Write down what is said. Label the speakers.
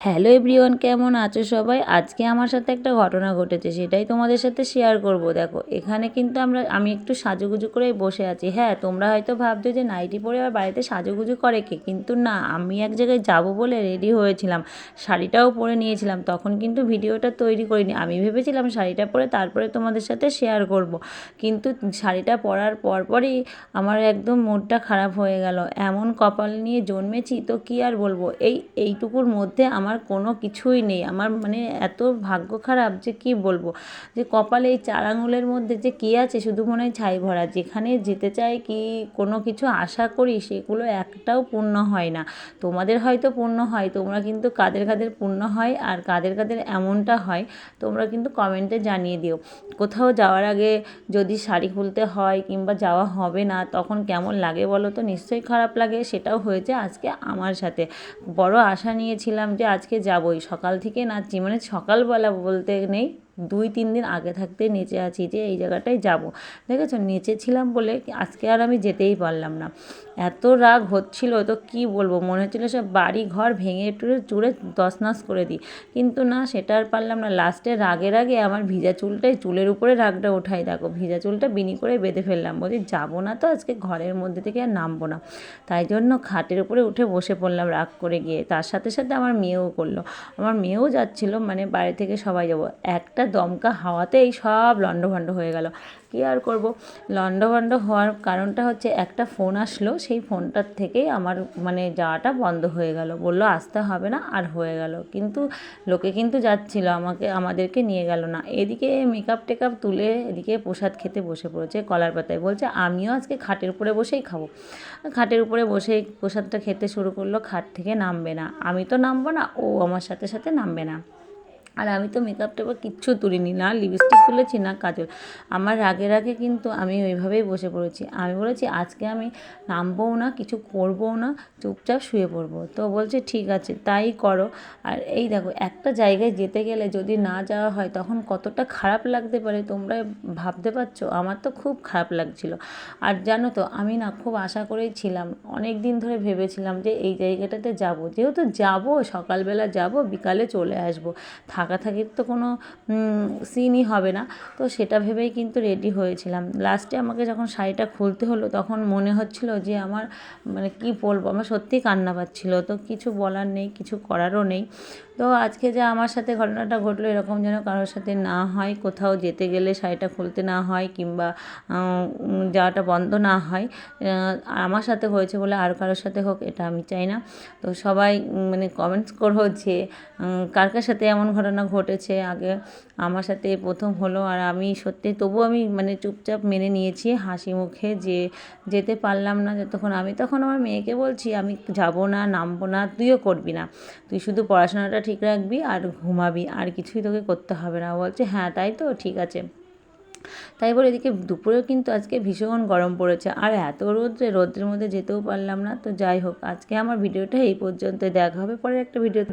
Speaker 1: Hello everyone, কেমন আছো সবাই? আজকে আমার সাথে একটা ঘটনা ঘটেছে, সেটাই তোমাদের সাথে শেয়ার করব। দেখো, এখানে কিন্তু আমরা, আমি একটু সাজুগুজু করেই বসে আছি। হ্যাঁ তোমরা হয়তো ভাবছ যে নাইটি পরে আর বাড়িতে সাজুগুজু করে কে? কিন্তু না, আমি এক জায়গায় যাব বলে রেডি হয়েছিলাম। শাড়িটাও পরে নিয়েছিলাম, তখন কিন্তু ভিডিওটা তৈরি করিনি। আমি ভেবেছিলাম শাড়িটা পরে তারপরে তোমাদের সাথে শেয়ার করব। কিন্তু শাড়িটা পরার পরপরই আমার একদম মুডটা খারাপ হয়ে গেল। এমন কপাল নিয়ে জন্মেছি, তো কী আর বলব? এই, এইটুকুর মধ্যে আমার আমার কোনো কিছুই নেই। আমার মানে এত ভাগ্য খারাপ যে কি বলব? যে কপালে এই চার আঙুলের মধ্যে যে কী আছে শুধু মনে হয় ছাই ভরা। যেখানে যেতে চাই কি কোনো কিছু আশা করি সেগুলো একটাও পূর্ণ হয় না। তোমাদের হয়তো পূর্ণ হয়, তোমরা কিন্তু কাদের কাদের পূর্ণ হয় আর কাদের কাদের এমনটা হয়, তোমরা কিন্তু কমেন্টে জানিয়ে দিও। কোথাও যাওয়ার আগে যদি শাড়ি খুলতে হয় কিংবা যাওয়া হবে না, তখন কেমন লাগে বলো তো? নিশ্চয়ই খারাপ লাগে, সেটাও হয়েছে আজকে আমার সাথে। বড় আশা নিয়েছিলাম যে আজকে যাবই। সকাল থেকে নাচছি মানে সকালবেলা বলতে নেই। দুই, তিন দিন আগে থাকতে নেচে আছি যে এই জায়গাটায় যাব। দেখেছ? নেচেছিলাম বলে আজকে আর আমি যেতেই পারলাম না। এত রাগ হচ্ছিল, তো কি বলব? মনে হচ্ছিল সব বাড়ি ঘর ভেঙে টুরে চুড়ে তছনছ করে দিই। কিন্তু না, সেটা আর পারলাম না। লাস্টে রাগের রাগে আমার ভিজা চুলটাই চুলের উপরে রাগটা ওঠাই দেখো, ভিজা চুলটা বিনি করে বেঁধে ফেললাম। বলছি, যাব না তো আজকে, ঘরের মধ্যে থেকে আর নামবো না। তাই জন্য খাটের উপরে উঠে বসে পড়লাম রাগ করে গিয়ে। তার সাথে সাথে আমার মেয়েও করল। আমার মেয়েও যাচ্ছিল মানে বাড়ি থেকে সবাই যাব। একটা দমকা হাওয়াতেই সব লণ্ডভণ্ড হয়ে গেল। কী আর করব? লণ্ডভণ্ড হওয়ার কারণটা হচ্ছে একটা ফোন আসলো, সেই ফোনটার থেকেই আমার মানে যাওয়াটা বন্ধ হয়ে গেল। বলল, আসতে হবে না, আর হয়ে গেল। কিন্তু লোকে কিন্তু যাচ্ছিল, আমাকে, আমাদেরকে নিয়ে গেল না। এদিকে মেকআপ টেকআপ তুলে এদিকে প্রসাদ খেতে বসে পড়েছে কলার পাতায়। বলছে, আমিও আজকে খাটের উপরে বসেই খাব। খাটের উপরে বসেই প্রসাদটা খেতে শুরু করল, খাট থেকে নামবে না। আমি তো নামবো না, ও আমার সাথে সাথে নামবে না। আর আমি তো মেকআপ টেকআপ কিচ্ছু তুলিনি, না লিপস্টিক তুলেছি, না কাজল। আমার রাগে রাগে কিন্তু আমি ওইভাবেই বসে পড়েছি। আমি বলেছি, আজকে আমি নামবও না, কিছু করবও না, চুপচাপ শুয়ে পড়ব। তো বলছে, ঠিক আছে, তাই করো। আর এই দেখো, একটা জায়গায় যেতে গেলে যদি না যাওয়া হয়, তখন কতটা খারাপ লাগতে পারে তোমরা ভাবতে পারছ? আমার তো খুব খারাপ লাগছিল। আর জানো তো, আমি না খুব আশা করেই ছিলাম অনেক দিন ধরে ভেবেছিলাম যে এই জায়গাটাতে যাব। যেহেতু যাব, সকালবেলা যাব, বিকালে চলে আসব। থাক থাকাথাকির তো কোনো সিনই হবে না। তো সেটা ভেবেই কিন্তু রেডি হয়েছিলাম। লাস্টে আমাকে যখন শাড়িটা খুলতে হলো, তখন মনে হচ্ছিল যে আমার মানে কী বলব, আমার সত্যিই কান্না পাচ্ছিলো। তো কিছু বলার নেই, কিছু করারও নেই। তো আজকে যে আমার সাথে ঘটনাটা ঘটলো এরকম যেন কারোর সাথে না হয়, কোথাও যেতে গেলে শাড়িটা খুলতে না হয় কিংবা যাওয়াটা বন্ধ না হয় আমার সাথে হয়েছে বলে আর কারোর সাথে হোক এটা আমি চাই না। তো সবাই মানে কমেন্টস করো যে কার কার সাথে এমন ঘটনা ঘটেছে? আগে আমার সাথে প্রথম হলো আর আমি সত্যি তবুও আমি মানে চুপচাপ মেনে নিয়েছি হাসি মুখে যে, যেতে পারলাম না যতক্ষণ আমি, তখন আমার মেয়েকে বলছি, আমি যাব না, নামবো না, তুইও করবি না। তুই শুধু পড়াশোনাটা ঠিক রাখবি আর ঘুমাবি, আর কিছুই তোকে করতে হবে না। বলছে হ্যাঁ তাই তো, ঠিক আছে। তাই বলে এদিকে দুপুরেও কিন্তু আজকে ভীষণ গরম পড়েছে। আর এত রোদ্রে, রোদ্রের মধ্যে যেতেও পারলাম না। তো যাই হোক, আজকে আমার ভিডিওটা এই পর্যন্ত দেখা হবে পরে একটা ভিডিও